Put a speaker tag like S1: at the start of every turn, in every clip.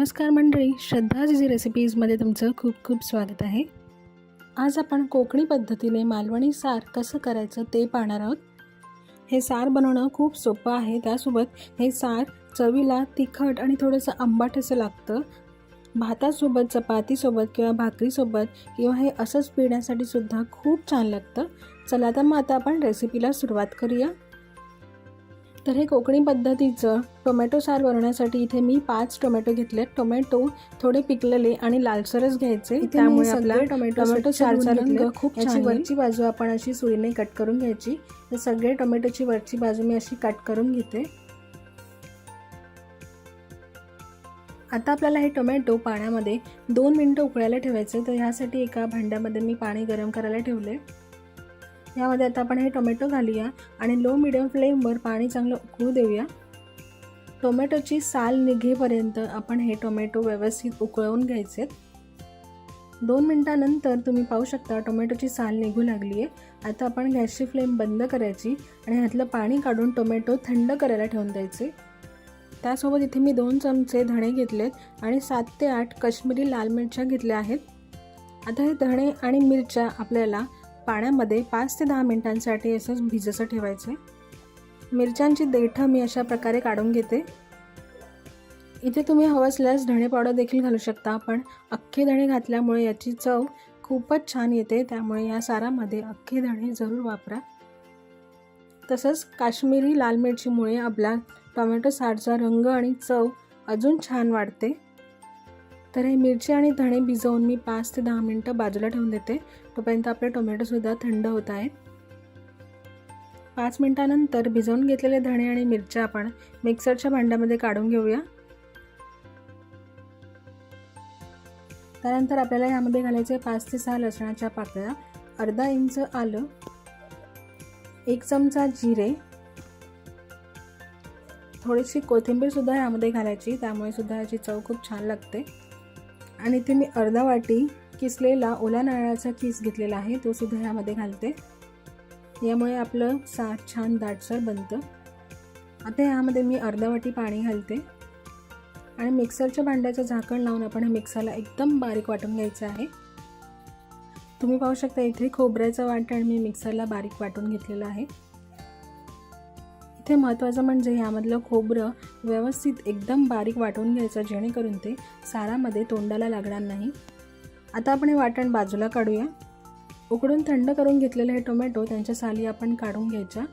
S1: नमस्कार मंडळी श्रद्धा रेसिपीजमध्ये तुमचं खूप खूप स्वागत आहे. आज आपण कोकणी पद्धतीने मालवणी सार कसं करायचं ते पाहणार आहोत. हे सार बनवणं खूप सोपं आहे त्यासोबत हे सार चवीला तिखट आणि थोडंसं आंबाट असं लागतं. भातासोबत चपातीसोबत किंवा भाकरीसोबत किंवा हे असंच पिण्यासाठी सुद्धा खूप छान लागतं. चला तर मग आता आपण रेसिपीला सुरुवात करूया. तर हे कोकणी पद्धतीचं टोमॅटो सार बनवण्यासाठी इथे मी पाच टोमॅटो घेतले टोमॅटो थोडे पिकलेले आणि लालसरच घ्यायचे. त्यामुळे आपला टोमॅटो टोमॅटो सारचा रंग खूप छान वरची बाजू आपण अशी सुरीने कट करून घ्यायची. तर सगळे टोमॅटोची वरची बाजू मी अशी कट करून घेते. आता आपल्याला हे टोमॅटो पाण्यामध्ये दोन मिनटं उकळायला ठेवायचे तर ह्यासाठी एका भांड्यामध्ये मी पाणी गरम करायला ठेवले यामध्ये आता आपण हे टोमॅटो घालूया आणि लो मिडियम फ्लेमवर पाणी चांगलं उकळू देऊया. टोमॅटोची साल निघेपर्यंत आपण हे टोमॅटो व्यवस्थित उकळवून घ्यायचे. दोन मिनटानंतर तुम्ही पाहू शकता टोमॅटोची साल निघू लागली आहे आता आपण गॅसची फ्लेम बंद करायची आणि ह्यातलं पाणी काढून टोमॅटो थंड करायला ठेवून द्यायचे. त्यासोबत इथे मी दोन चमचे धणे घेतलेत आणि सात ते आठ काश्मीरी लाल मिरच्या घेतल्या आहेत. आता हे धणे आणि मिरच्या आपल्याला पाण्यामध्ये पाच ते दहा मिनटांसाठी असंच भिजसं ठेवायचं. मिरच्यांची देठं मी अशा प्रकारे काढून घेते. इथे तुम्ही हवं असल्यास धणे पावडर देखील घालू शकता पण अख्खे धणे घातल्यामुळे याची चव खूपच छान येते त्यामुळे या सारामध्ये अख्खे धणे जरूर वापरा. तसंच काश्मीरी लाल मिरचीमुळे आपला टोमॅटो सारचा रंग आणि चव अजून छान वाढते. तर हे मिरची आणि धणे भिजवून मी पाच ते दहा मिनटं बाजूला ठेवून देते. तोपर्यंत आपले टोमॅटोसुद्धा थंड होत आहेत पाच मिनटानंतर भिजवून घेतलेले धणे आणि मिरच्या आपण मिक्सरच्या भांड्यामध्ये काढून घेऊया. त्यानंतर आपल्याला यामध्ये घालायचे पाच ते सहा लसणाच्या पाकळ्या अर्धा इंच आलं एक चमचा जिरे थोडीशी कोथिंबीरसुद्धा यामध्ये घालायची त्यामुळे सुद्धा याची चव खूप छान लागते. आणि इथे मी अर्धा वाटी किसलेला ओला नारळाचा किस घेतलेला आहे तो सुद्धा ह्यामध्ये घालते. यामुळे आपलं साठ छान दाटसर बनतं. आता ह्यामध्ये मी अर्धा वाटी पाणी घालते. आणि मिक्सरच्या भांड्याचं झाकण लावून आपण हे मिक्सरला एकदम बारीक वाटून घ्यायचं आहे. तुम्ही पाहू शकता इथे खोबऱ्याचं वाटण मी मिक्सरला बारीक वाटून घेतलेलं आहे. इथे महत्त्वाचं म्हणजे यामधलं खोबरं व्यवस्थित एकदम बारीक वाटून घ्यायचं जेणेकरून ते सारामध्ये तोंडाला लागणार नाही. आता आपण हे वाटण बाजूला काढूया. उकडून थंड करून घेतलेले हे टोमॅटो त्यांच्या साली आपण काढून घ्यायच्या.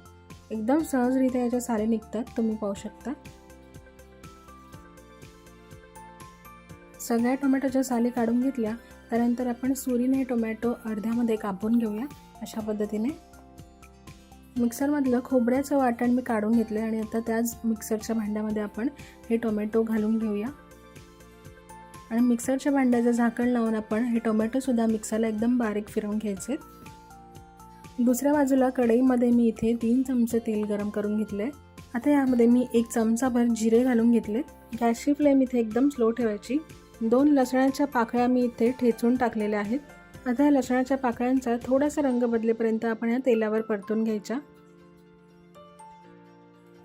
S1: एकदम सहजरित्या याच्या साली निघतात तुम्ही पाहू शकता. सगळ्या टोमॅटोच्या साली काढून घेतल्या त्यानंतर आपण सुरीने टोमॅटो अर्ध्यामध्ये कापून घेऊया अशा पद्धतीने. मिक्सरमधलं खोबऱ्याचं वाटण मी काढून घेतलं आणि आता त्याच मिक्सरच्या भांड्यामध्ये आपण हे टोमॅटो घालून घेऊया. आणि मिक्सरच्या भांड्याचं झाकण लावून आपण हे टोमॅटोसुद्धा मिक्सरला एकदम बारीक फिरवून घ्यायचे. दुसऱ्या बाजूला कढईमध्ये मी इथे तीन चमचे तेल गरम करून घेतले आता यामध्ये मी एक चमचाभर जिरे घालून घेतले. गॅसची फ्लेम इथे एकदम स्लो ठेवायची. दोन लसणाच्या पाकळ्या मी इथे ठेचून टाकलेल्या आहेत. आता लसणाच्या पाकळ्यांचा थोडासा रंग बदलेपर्यंत आपण या तेलावर परतून घ्यायच्या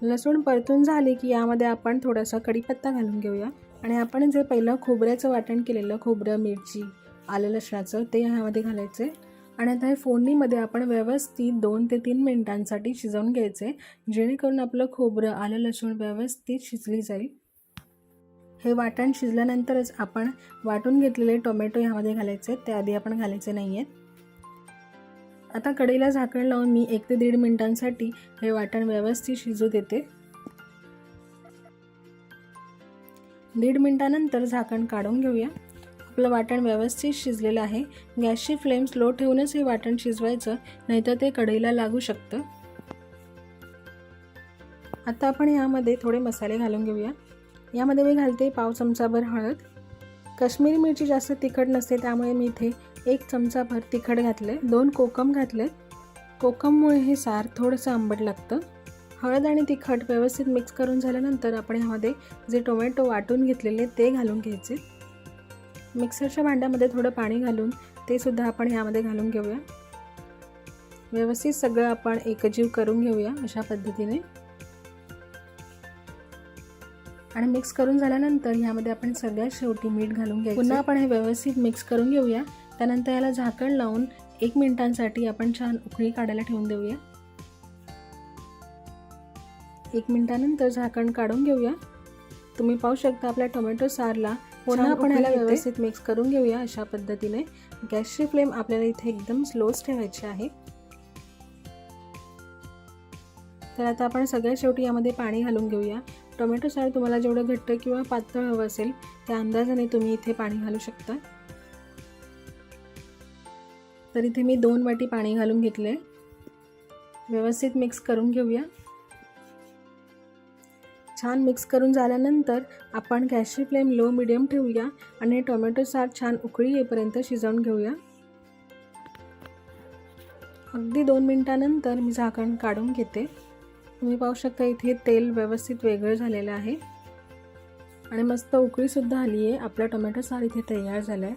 S1: लसूण परतून झाले की यामध्ये आपण थोडासा कढीपत्ता घालून घेऊया. आणि आपण जे पहिलं खोबऱ्याचं वाटण केलेलं खोबरं मिरची आलं लसणाचं ते ह्यामध्ये घालायचे. आणि आता हे फोडणीमध्ये आपण व्यवस्थित दोन ते तीन मिनिटांसाठी शिजवून घ्यायचे जेणेकरून आपलं खोबरं आलं लसूण व्यवस्थित शिजली जाईल. हे वाटण शिजल्यानंतरच आपण वाटून घेतलेले टोमॅटो ह्यामध्ये घालायचे. ते आधी आपण घालायचे नाही आहेत आता कढईला झाकण लावून मी एक ते दीड मिनिटांसाठी हे वाटण व्यवस्थित शिजू देते. दीड मिनिटानंतर झाकण काढून घेऊया. आपलं वाटण व्यवस्थित शिजलेलं आहे. गॅसची फ्लेम स्लो ठेवूनच हे वाटण शिजवायचं नाहीतर ते कढईला लागू शकतं. आता आपण यामध्ये थोडे मसाले घालून घेऊया. यामध्ये मी घालते पाव चमचाभर हळद. काश्मीरी मिरची जास्त तिखट नसते त्यामुळे मी इथे एक चमचाभर तिखट घातले दोन कोकम घातले कोकममुळे हे सार थोडंसं आंबट लागतं. हळद आणि तिखट व्यवस्थित मिक्स करून झाल्यानंतर आपण ह्यामध्ये जे टोमॅटो वाटून घेतलेले ते घालून घ्यायचे. मिक्सरच्या भांड्यामध्ये थोडं पाणी घालून ते सुद्धा आपण ह्यामध्ये घालून घेऊया. व्यवस्थित सगळं आपण एकजीव करून घेऊया अशा पद्धतीने. आणि मिक्स करून झाल्यानंतर ह्यामध्ये आपण सगळ्यात शेवटी मीठ घालून घ्यायचं. पुन्हा आपण हे व्यवस्थित मिक्स करून घेऊया. त्यानंतर याला झाकण लावून एक मिनिटांसाठी आपण छान उकळी काढायला ठेवून देऊया. एक मिनिटानंतर झाकण काढून घेऊया. तुम्ही पाहू शकता आपल्या टोमॅटो सारला पुन्हा आपण ह्याला. व्यवस्थित मिक्स करून घेऊया अशा पद्धतीने. गॅसची फ्लेम आपल्याला इथे एकदम स्लोच ठेवायची आहे. तर आता आपण सगळ्यात शेवटी यामध्ये पाणी घालून घेऊया. टोमॅटो सार तुम्हाला जेवढं घट्ट किंवा पातळ हवं असेल त्या अंदाजाने तुम्ही इथे पाणी घालू शकता. तर इथे मी दोन वाटी पाणी घालून घेतले व्यवस्थित मिक्स करून घेऊया. छान मिक्स करून झाल्यानंतर आपण गॅसची फ्लेम लो मिडियम ठेवूया आणि टोमॅटो सार छान उकळी येईपर्यंत शिजवून घेऊया. अगदी दोन मिनटानंतर मी झाकण काढून घेते. तुम्ही पाहू शकता इथे तेल व्यवस्थित वेगळं झालेलं आहे. आणि मस्त उकळीसुद्धा आली आहे. आपला टोमॅटो सार इथे तयार झाला आहे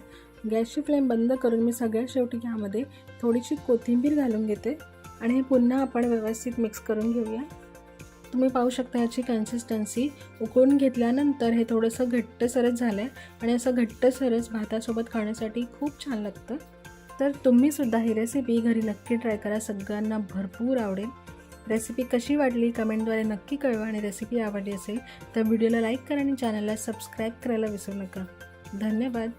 S1: गॅसची फ्लेम बंद करून मी सगळ्यात शेवटी ह्यामध्ये थोडीशी कोथिंबीर घालून घेते. आणि हे पुन्हा आपण व्यवस्थित मिक्स करून घेऊया. तुम्ही पाहू शकता ह्याची कन्सिस्टन्सी उकळून घेतल्यानंतर हे थोडंसं घट्टसरच झालं आहे आणि असं घट्टसरच भातासोबत खाण्यासाठी खूप छान लागतं. तर तुम्हीसुद्धा ही रेसिपी घरी नक्की ट्राय करा. सगळ्यांना भरपूर आवडेल. रेसिपी कशी वाटली कमेंटद्वारे नक्की कळवा आणि रेसिपी आवडली असेल तर व्हिडिओला लाईक करा आणि चॅनलला सबस्क्राईब करायला विसरू नका. धन्यवाद.